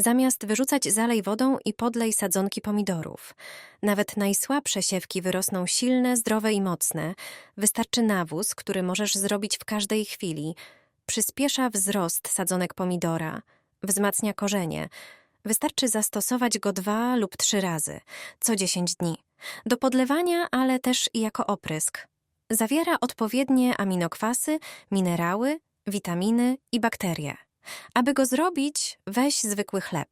Zamiast wyrzucać zalej wodą i podlej sadzonki pomidorów. Nawet najsłabsze siewki wyrosną silne, zdrowe i mocne. Wystarczy nawóz, który możesz zrobić w każdej chwili. Przyspiesza wzrost sadzonek pomidora, wzmacnia korzenie. Wystarczy zastosować go dwa lub trzy razy, co 10 dni. Do podlewania, ale też i jako oprysk. Zawiera odpowiednie aminokwasy, minerały, witaminy i bakterie. Aby go zrobić, weź zwykły chleb.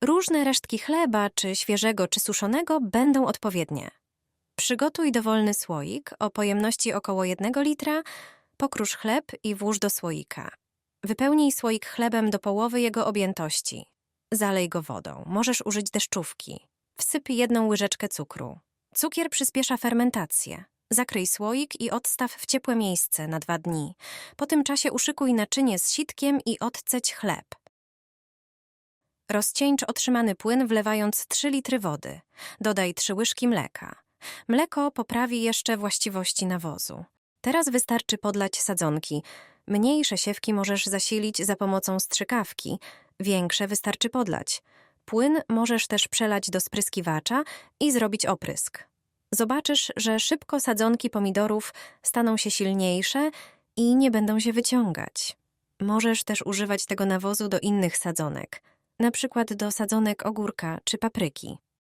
Różne resztki chleba, czy świeżego, czy suszonego, będą odpowiednie. Przygotuj dowolny słoik o pojemności około 1 litra, pokrusz chleb i włóż do słoika. Wypełnij słoik chlebem do połowy jego objętości. Zalej go wodą. Możesz użyć deszczówki. Wsyp jedną łyżeczkę cukru. Cukier przyspiesza fermentację. Zakryj słoik i odstaw w ciepłe miejsce na dwa dni. Po tym czasie uszykuj naczynie z sitkiem i odceć chleb. Rozcieńcz otrzymany płyn wlewając 3 litry wody. Dodaj 3 łyżki mleka. Mleko poprawi jeszcze właściwości nawozu. Teraz wystarczy podlać sadzonki. Mniejsze siewki możesz zasilić za pomocą strzykawki, większe wystarczy podlać. Płyn możesz też przelać do spryskiwacza i zrobić oprysk. Zobaczysz, że szybko sadzonki pomidorów staną się silniejsze i nie będą się wyciągać. Możesz też używać tego nawozu do innych sadzonek, na przykład do sadzonek ogórka czy papryki.